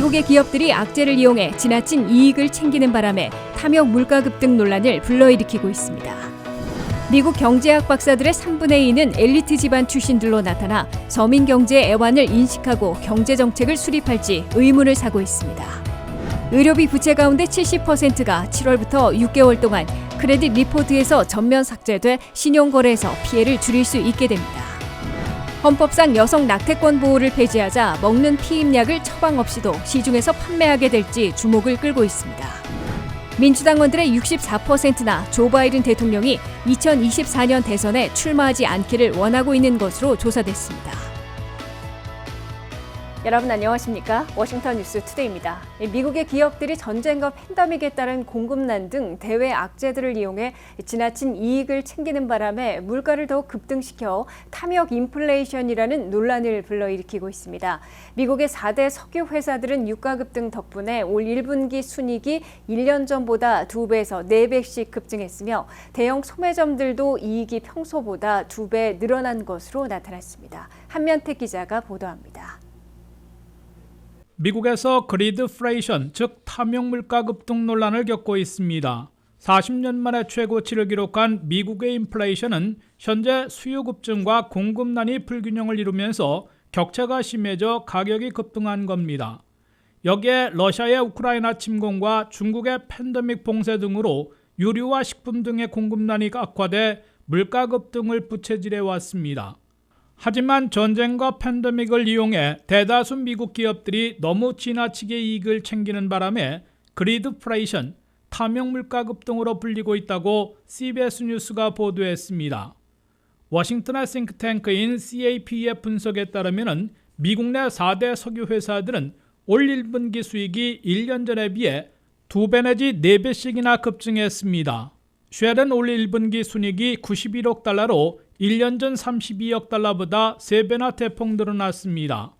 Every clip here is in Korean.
미국의 기업들이 악재를 이용해 지나친 이익을 챙기는 바람에 탐욕 물가 급등 논란을 불러일으키고 있습니다. 미국 경제학 박사들의 3분의 2는 엘리트 집안 출신들로 나타나 서민 경제의 애환을 인식하고 경제 정책을 수립할지 의문을 사고 있습니다. 의료비 부채 가운데 70%가 7월부터 6개월 동안 크레딧 리포트에서 전면 삭제돼 신용거래에서 피해를 줄일 수 있게 됩니다. 헌법상 여성 낙태권 보호를 폐지하자 먹는 피임약을 처방 없이도 시중에서 판매하게 될지 주목을 끌고 있습니다. 민주당원들의 64%나 조 바이든 대통령이 2024년 대선에 출마하지 않기를 원하고 있는 것으로 조사됐습니다. 여러분 안녕하십니까? 워싱턴 뉴스 투데이입니다. 미국의 기업들이 전쟁과 팬데믹에 따른 공급난 등 대외 악재들을 이용해 지나친 이익을 챙기는 바람에 물가를 더욱 급등시켜 탐욕 인플레이션이라는 논란을 불러일으키고 있습니다. 미국의 4대 석유 회사들은 유가 급등 덕분에 올 1분기 순이익이 1년 전보다 2배에서 4배씩 급증했으며 대형 소매점들도 이익이 평소보다 2배 늘어난 것으로 나타났습니다. 한면택 기자가 보도합니다. 미국에서 그리드프레이션, 즉 탐욕 물가 급등 논란을 겪고 있습니다. 40년 만에 최고치를 기록한 미국의 인플레이션은 현재 수요 급증과 공급난이 불균형을 이루면서 격차가 심해져 가격이 급등한 겁니다. 여기에 러시아의 우크라이나 침공과 중국의 팬데믹 봉쇄 등으로 유류와 식품 등의 공급난이 악화돼 물가 급등을 부채질해 왔습니다. 하지만 전쟁과 팬데믹을 이용해 대다수 미국 기업들이 너무 지나치게 이익을 챙기는 바람에 그리드프레이션, 탐욕 물가 급등으로 불리고 있다고 CBS 뉴스가 보도했습니다. 워싱턴의 싱크탱크인 CAP의 분석에 따르면 미국 내 4대 석유 회사들은 올 1분기 수익이 1년 전에 비해 2배 내지 4배씩이나 급증했습니다. 쉘은 올 1분기 순이익이 91억 달러로 1년 전 32억 달러보다 3배나 대폭 늘어났습니다.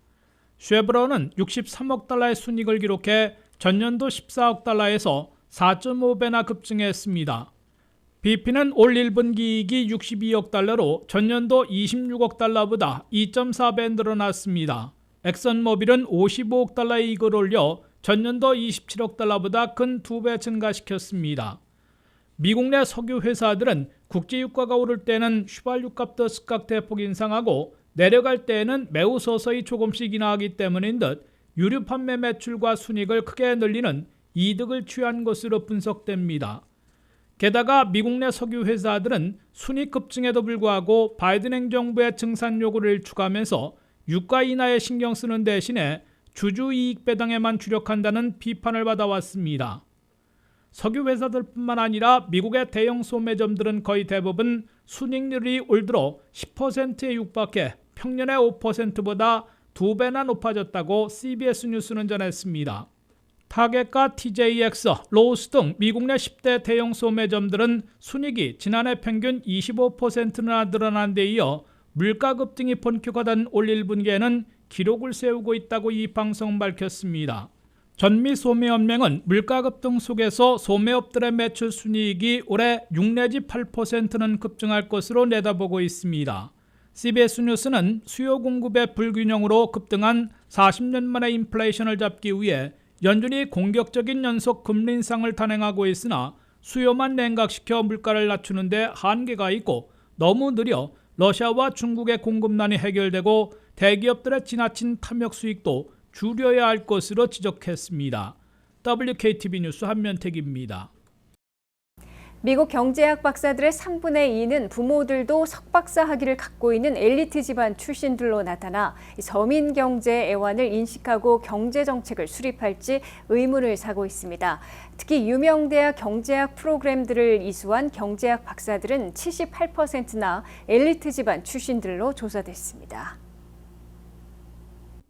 쉐브론은 63억 달러의 순이익을 기록해 전년도 14억 달러에서 4.5배나 급증했습니다. BP는 올 1분기 이익이 62억 달러로 전년도 26억 달러보다 2.4배 늘어났습니다. 엑선모빌은 55억 달러의 이익을 올려 전년도 27억 달러보다 근 2배 증가시켰습니다. 미국 내 석유 회사들은 국제유가가 오를 때는 휘발유값도 즉각 대폭 인상하고 내려갈 때에는 매우 서서히 조금씩 인하하기 때문인 듯 유류 판매 매출과 순익을 크게 늘리는 이득을 취한 것으로 분석됩니다. 게다가 미국 내 석유 회사들은 순익 급증에도 불구하고 바이든 행정부의 증산 요구를 일축하면서 유가 인하에 신경 쓰는 대신에 주주 이익 배당에만 주력한다는 비판을 받아왔습니다. 석유 회사들뿐만 아니라 미국의 대형 소매점들은 거의 대부분 순익률이 올 들어 10%에 육박해 평년의 5%보다 두 배나 높아졌다고 CBS 뉴스는 전했습니다. 타겟과 TJX, 로우스 등 미국 내 10대 대형 소매점들은 순익이 지난해 평균 25%나 늘어난 데 이어 물가 급등이 본격화된 올 1분기에는 기록을 세우고 있다고 이 방송은 밝혔습니다. 전미 소매연맹은 물가 급등 속에서 소매업들의 매출 순이익이 올해 6 내지 8%는 급증할 것으로 내다보고 있습니다. CBS 뉴스는 수요 공급의 불균형으로 급등한 40년 만의 인플레이션을 잡기 위해 연준이 공격적인 연속 금리 인상을 단행하고 있으나 수요만 냉각시켜 물가를 낮추는데 한계가 있고 너무 느려 러시아와 중국의 공급난이 해결되고 대기업들의 지나친 탐욕 수익도 줄여야 할 것으로 지적했습니다. WKTV 뉴스 한면택입니다. 미국 경제학 박사들의 3분의 2는 부모들도 석박사 학위를 갖고 있는 엘리트 집안 출신들로 나타나 서민 경제의 애환을 인식하고 경제 정책을 수립할지 의문을 사고 있습니다. 특히 유명 대학 경제학 프로그램들을 이수한 경제학 박사들은 78%나 엘리트 집안 출신들로 조사됐습니다.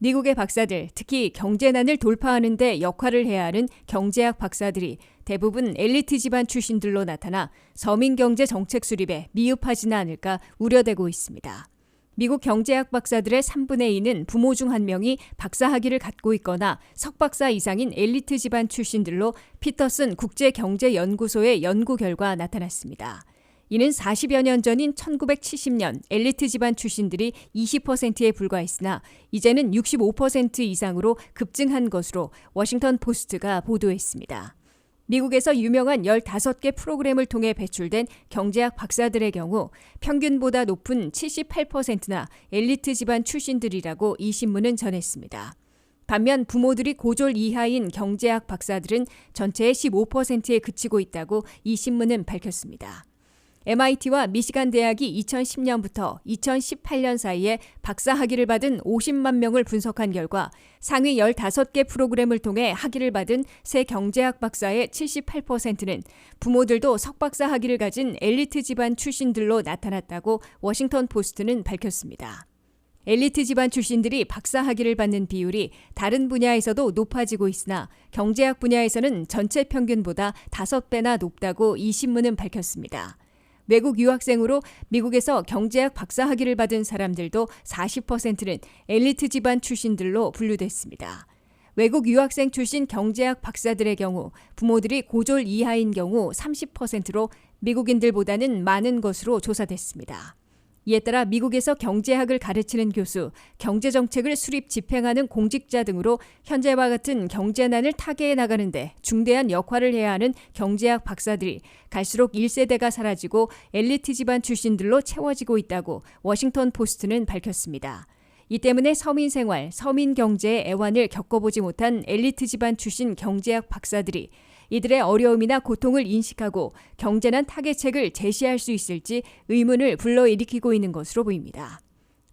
미국의 박사들, 특히 경제난을 돌파하는 데 역할을 해야 하는 경제학 박사들이 대부분 엘리트 집안 출신들로 나타나 서민 경제 정책 수립에 미흡하지는 않을까 우려되고 있습니다. 미국 경제학 박사들의 3분의 2는 부모 중 한 명이 박사 학위를 갖고 있거나 석박사 이상인 엘리트 집안 출신들로 피터슨 국제경제연구소의 연구 결과 나타났습니다. 이는 40여 년 전인 1970년 엘리트 집안 출신들이 20%에 불과했으나 이제는 65% 이상으로 급증한 것으로 워싱턴 포스트가 보도했습니다. 미국에서 유명한 15개 프로그램을 통해 배출된 경제학 박사들의 경우 평균보다 높은 78%나 엘리트 집안 출신들이라고 이 신문은 전했습니다. 반면 부모들이 고졸 이하인 경제학 박사들은 전체의 15%에 그치고 있다고 이 신문은 밝혔습니다. MIT와 미시간 대학이 2010년부터 2018년 사이에 박사 학위를 받은 50만 명을 분석한 결과 상위 15개 프로그램을 통해 학위를 받은 새 경제학 박사의 78%는 부모들도 석박사 학위를 가진 엘리트 집안 출신들로 나타났다고 워싱턴 포스트는 밝혔습니다. 엘리트 집안 출신들이 박사 학위를 받는 비율이 다른 분야에서도 높아지고 있으나 경제학 분야에서는 전체 평균보다 5배나 높다고 이 신문은 밝혔습니다. 외국 유학생으로 미국에서 경제학 박사 학위를 받은 사람들도 40%는 엘리트 집안 출신들로 분류됐습니다. 외국 유학생 출신 경제학 박사들의 경우 부모들이 고졸 이하인 경우 30%로 미국인들보다는 많은 것으로 조사됐습니다. 이에 따라 미국에서 경제학을 가르치는 교수, 경제정책을 수립 집행하는 공직자 등으로 현재와 같은 경제난을 타개해 나가는데 중대한 역할을 해야 하는 경제학 박사들이 갈수록 1세대가 사라지고 엘리트 집안 출신들로 채워지고 있다고 워싱턴 포스트는 밝혔습니다. 이 때문에 서민 생활, 서민 경제의 애환을 겪어보지 못한 엘리트 집안 출신 경제학 박사들이 이들의 어려움이나 고통을 인식하고 경제난 타개책을 제시할 수 있을지 의문을 불러일으키고 있는 것으로 보입니다.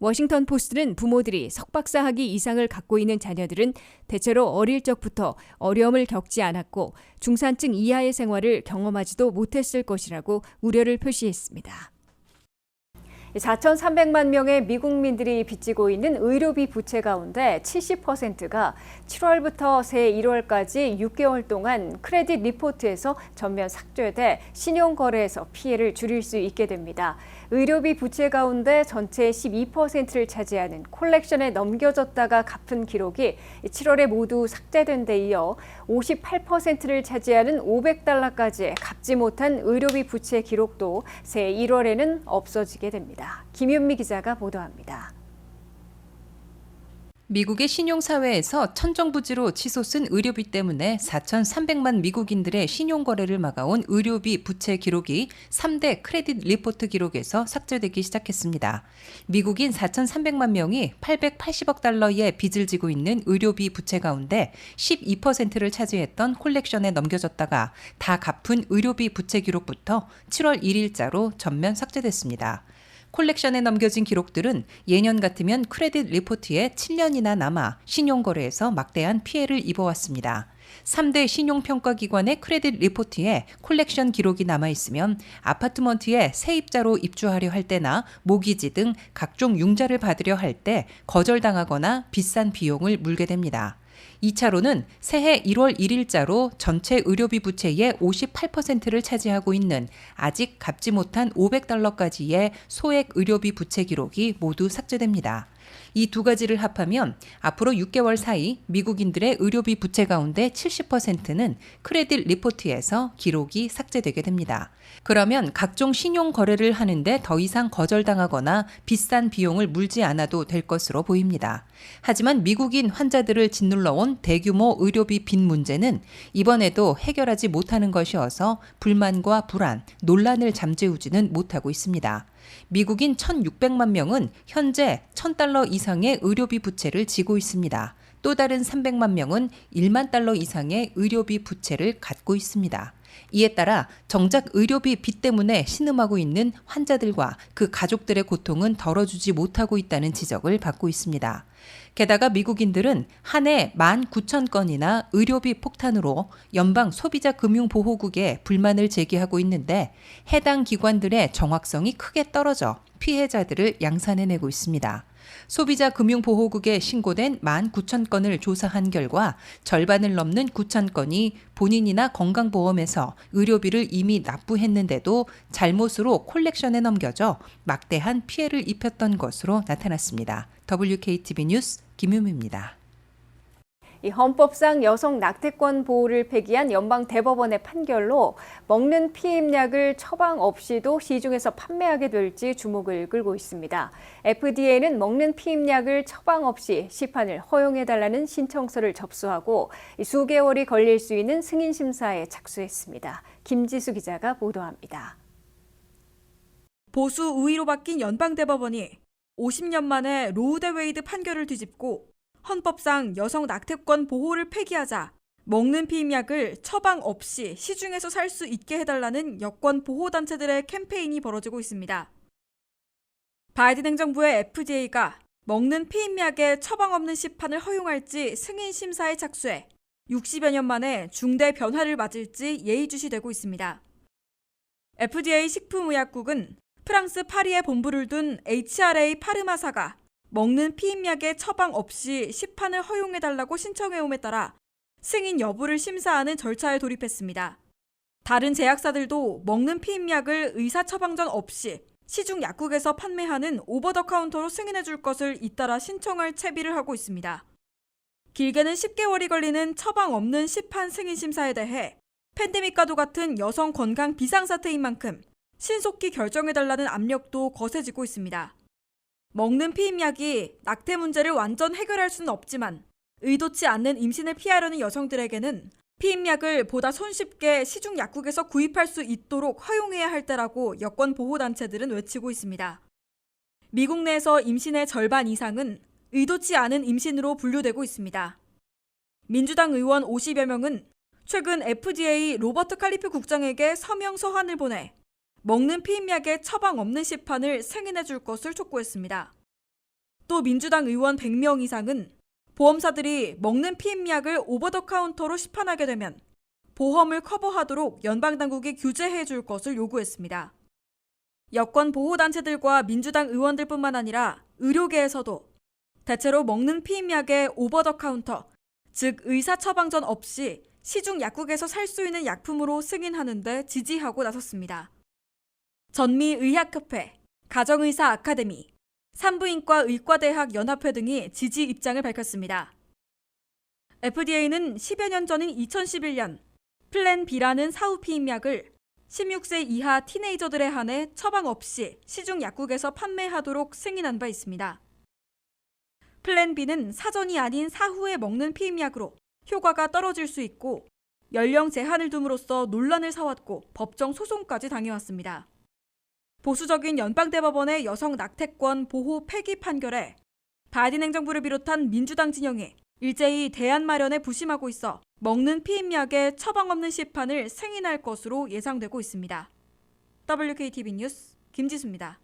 워싱턴 포스트는 부모들이 석박사 학위 이상을 갖고 있는 자녀들은 대체로 어릴 적부터 어려움을 겪지 않았고 중산층 이하의 생활을 경험하지도 못했을 것이라고 우려를 표시했습니다. 4,300만 명의 미국민들이 빚지고 있는 의료비 부채 가운데 70%가 7월부터 새 1월까지 6개월 동안 크레딧 리포트에서 전면 삭제돼 신용거래에서 피해를 줄일 수 있게 됩니다. 의료비 부채 가운데 전체의 12%를 차지하는 콜렉션에 넘겨졌다가 갚은 기록이 7월에 모두 삭제된 데 이어 58%를 차지하는 500달러까지 갚지 못한 의료비 부채 기록도 새 1월에는 없어지게 됩니다. 김윤미 기자가 보도합니다. 미국의 신용사회에서 천정부지로 치솟은 의료비 때문에 4,300만 미국인들의 신용거래를 막아온 의료비 부채 기록이 3대 크레딧 리포트 기록에서 삭제되기 시작했습니다. 미국인 4,300만 명이 880억 달러의 빚을 지고 있는 의료비 부채 가운데 12%를 차지했던 콜렉션에 넘겨졌다가 다 갚은 의료비 부채 기록부터 7월 1일자로 전면 삭제됐습니다. 콜렉션에 넘겨진 기록들은 예년 같으면 크레딧 리포트에 7년이나 남아 신용거래에서 막대한 피해를 입어왔습니다. 3대 신용평가기관의 크레딧 리포트에 콜렉션 기록이 남아있으면 아파트먼트에 세입자로 입주하려 할 때나 모기지 등 각종 융자를 받으려 할 때 거절당하거나 비싼 비용을 물게 됩니다. 2차로는 새해 1월 1일자로 전체 의료비 부채의 58%를 차지하고 있는 아직 갚지 못한 500달러까지의 소액 의료비 부채 기록이 모두 삭제됩니다. 이 두 가지를 합하면 앞으로 6개월 사이 미국인들의 의료비 부채 가운데 70%는 크레딧 리포트에서 기록이 삭제되게 됩니다. 그러면 각종 신용 거래를 하는데 더 이상 거절당하거나 비싼 비용을 물지 않아도 될 것으로 보입니다. 하지만 미국인 환자들을 짓눌러온 대규모 의료비 빚 문제는 이번에도 해결하지 못하는 것이어서 불만과 불안, 논란을 잠재우지는 못하고 있습니다. 미국인 1,600만 명은 현재 1,000달러 이상의 의료비 부채를 지고 있습니다. 또 다른 300만 명은 1만 달러 이상의 의료비 부채를 갖고 있습니다. 이에 따라 정작 의료비 빚 때문에 신음하고 있는 환자들과 그 가족들의 고통은 덜어주지 못하고 있다는 지적을 받고 있습니다. 게다가 미국인들은 한 해 19,000건이나 의료비 폭탄으로 연방 소비자 금융보호국에 불만을 제기하고 있는데 해당 기관들의 정확성이 크게 떨어져 피해자들을 양산해내고 있습니다. 소비자 금융보호국에 신고된 19,000건을 조사한 결과 절반을 넘는 9,000건이 본인이나 건강보험에서 의료비를 이미 납부했는데도 잘못으로 콜렉션에 넘겨져 막대한 피해를 입혔던 것으로 나타났습니다. WKTV 뉴스 김유미입니다. 이 헌법상 여성 낙태권 보호를 폐기한 연방 대법원의 판결로 먹는 피임약을 처방 없이도 시중에서 판매하게 될지 주목을 끌고 있습니다. FDA는 먹는 피임약을 처방 없이 시판을 허용해달라는 신청서를 접수하고 이 수개월이 걸릴 수 있는 승인 심사에 착수했습니다. 김지수 기자가 보도합니다. 보수 우위로 바뀐 연방대법원이 50년 만에 로우 대 웨이드 판결을 뒤집고 헌법상 여성 낙태권 보호를 폐기하자 먹는 피임약을 처방 없이 시중에서 살 수 있게 해달라는 여권 보호단체들의 캠페인이 벌어지고 있습니다. 바이든 행정부의 FDA가 먹는 피임약의 처방 없는 시판을 허용할지 승인 심사에 착수해 60여 년 만에 중대 변화를 맞을지 예의주시되고 있습니다. FDA 식품의약국은 프랑스 파리에 본부를 둔 HRA 파르마사가 먹는 피임약의 처방 없이 시판을 허용해달라고 신청해옴에 따라 승인 여부를 심사하는 절차에 돌입했습니다. 다른 제약사들도 먹는 피임약을 의사 처방전 없이 시중 약국에서 판매하는 오버 더 카운터로 승인해 줄 것을 잇따라 신청할 채비를 하고 있습니다. 길게는 10개월이 걸리는 처방 없는 시판 승인 심사에 대해 팬데믹과도 같은 여성 건강 비상사태인 만큼 신속히 결정해달라는 압력도 거세지고 있습니다. 먹는 피임약이 낙태 문제를 완전 해결할 수는 없지만 의도치 않는 임신을 피하려는 여성들에게는 피임약을 보다 손쉽게 시중 약국에서 구입할 수 있도록 허용해야 할 때라고 여권 보호단체들은 외치고 있습니다. 미국 내에서 임신의 절반 이상은 의도치 않은 임신으로 분류되고 있습니다. 민주당 의원 50여 명은 최근 FDA 로버트 칼리프 국장에게 서명 서한을 보내 먹는 피임약의 처방 없는 시판을 승인해 줄 것을 촉구했습니다. 또 민주당 의원 100명 이상은 보험사들이 먹는 피임약을 오버 더 카운터로 시판하게 되면 보험을 커버하도록 연방당국이 규제해 줄 것을 요구했습니다. 여권 보호단체들과 민주당 의원들뿐만 아니라 의료계에서도 대체로 먹는 피임약의 오버 더 카운터, 즉 의사 처방전 없이 시중 약국에서 살 수 있는 약품으로 승인하는데 지지하고 나섰습니다. 전미의학협회, 가정의사 아카데미, 산부인과 의과대학 연합회 등이 지지 입장을 밝혔습니다. FDA는 10여 년 전인 2011년 플랜 B라는 사후 피임 약을 16세 이하 티네이저들에 한해 처방 없이 시중 약국에서 판매하도록 승인한 바 있습니다. 플랜 B는 사전이 아닌 사후에 먹는 피임약으로 효과가 떨어질 수 있고 연령 제한을 둠으로써 논란을 사왔고 법정 소송까지 당해왔습니다. 보수적인 연방대법원의 여성 낙태권 보호 폐기 판결에 바이든 행정부를 비롯한 민주당 진영이 일제히 대안 마련에 부심하고 있어 먹는 피임약의 처방 없는 시판을 승인할 것으로 예상되고 있습니다. WKTV 뉴스 김지수입니다.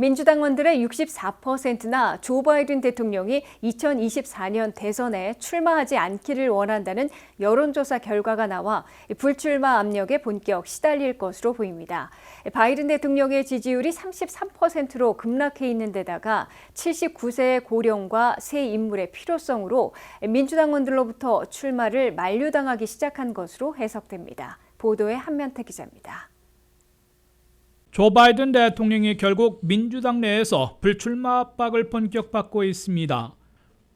민주당원들의 64%나 조 바이든 대통령이 2024년 대선에 출마하지 않기를 원한다는 여론조사 결과가 나와 불출마 압력에 본격 시달릴 것으로 보입니다. 바이든 대통령의 지지율이 33%로 급락해 있는 데다가 79세의 고령과 새 인물의 필요성으로 민주당원들로부터 출마를 만류당하기 시작한 것으로 해석됩니다. 보도에 한면태 기자입니다. 조 바이든 대통령이 결국 민주당 내에서 불출마 압박을 본격받고 있습니다.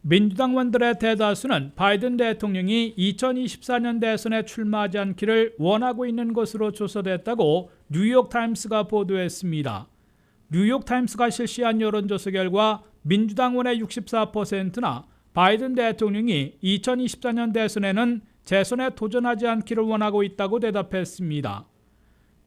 민주당 원들의 대다수는 바이든 대통령이 2024년 대선에 출마하지 않기를 원하고 있는 것으로 조사됐다고 뉴욕타임스가 보도했습니다. 뉴욕타임스가 실시한 여론조사 결과 민주당원의 64%나 바이든 대통령이 2024년 대선에는 재선에 도전하지 않기를 원하고 있다고 대답했습니다.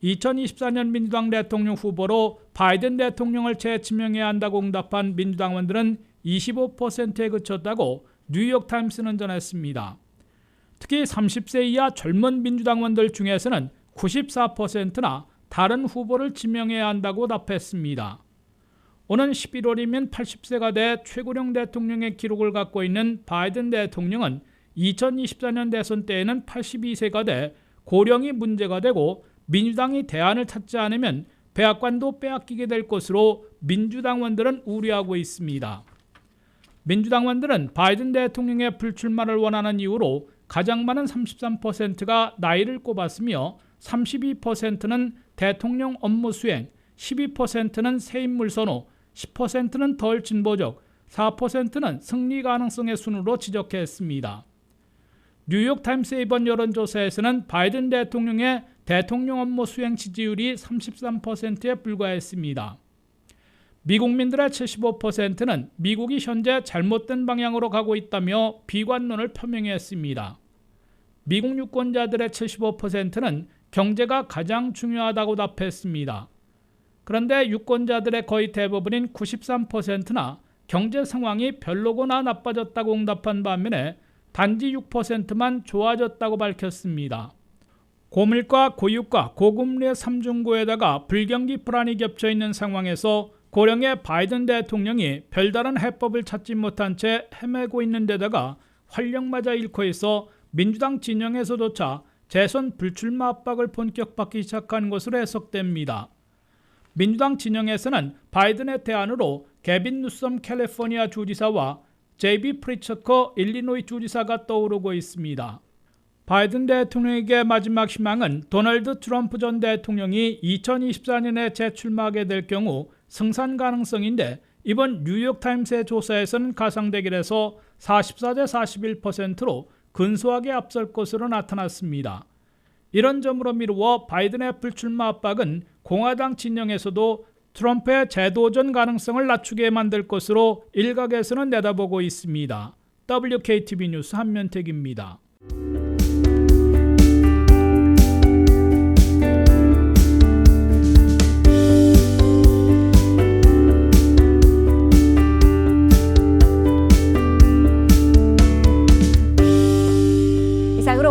2024년 민주당 대통령 후보로 바이든 대통령을 재지명해야 한다고 응답한 민주당원들은 25%에 그쳤다고 뉴욕타임스는 전했습니다. 특히 30세 이하 젊은 민주당원들 중에서는 94%나 다른 후보를 지명해야 한다고 답했습니다. 오는 11월이면 80세가 돼 최고령 대통령의 기록을 갖고 있는 바이든 대통령은 2024년 대선 때에는 82세가 돼 고령이 문제가 되고 민주당이 대안을 찾지 않으면 백악관도 빼앗기게 될 것으로 민주당원들은 우려하고 있습니다. 민주당원들은 바이든 대통령의 불출마를 원하는 이유로 가장 많은 33%가 나이를 꼽았으며 32%는 대통령 업무 수행, 12%는 새 인물 선호, 10%는 덜 진보적, 4%는 승리 가능성의 순으로 지적했습니다. 뉴욕타임스의 이번 여론조사에서는 바이든 대통령의 대통령 업무 수행 지지율이 33%에 불과했습니다. 미국민들의 75%는 미국이 현재 잘못된 방향으로 가고 있다며 비관론을 표명했습니다. 미국 유권자들의 75%는 경제가 가장 중요하다고 답했습니다. 그런데 유권자들의 거의 대부분인 93%나 경제 상황이 별로거나 나빠졌다고 응답한 반면에 단지 6%만 좋아졌다고 밝혔습니다. 고물가, 고유가, 고금리의 삼중고에다가 불경기 불안이 겹쳐 있는 상황에서 고령의 바이든 대통령이 별다른 해법을 찾지 못한 채 헤매고 있는 데다가 활력마저 잃고 있어 민주당 진영에서조차 재선 불출마 압박을 본격받기 시작한 것으로 해석됩니다. 민주당 진영에서는 바이든의 대안으로 개빈 누섬 캘리포니아 주지사와 제이비 프리처커 일리노이 주지사가 떠오르고 있습니다. 바이든 대통령에게 마지막 희망은 도널드 트럼프 전 대통령이 2024년에 재출마하게 될 경우 승산 가능성인데 이번 뉴욕타임스의 조사에서는 가상대결에서 44대 41%로 근소하게 앞설 것으로 나타났습니다. 이런 점으로 미루어 바이든의 불출마 압박은 공화당 진영에서도 트럼프의 재도전 가능성을 낮추게 만들 것으로 일각에서는 내다보고 있습니다. WKTV 뉴스 한면택입니다.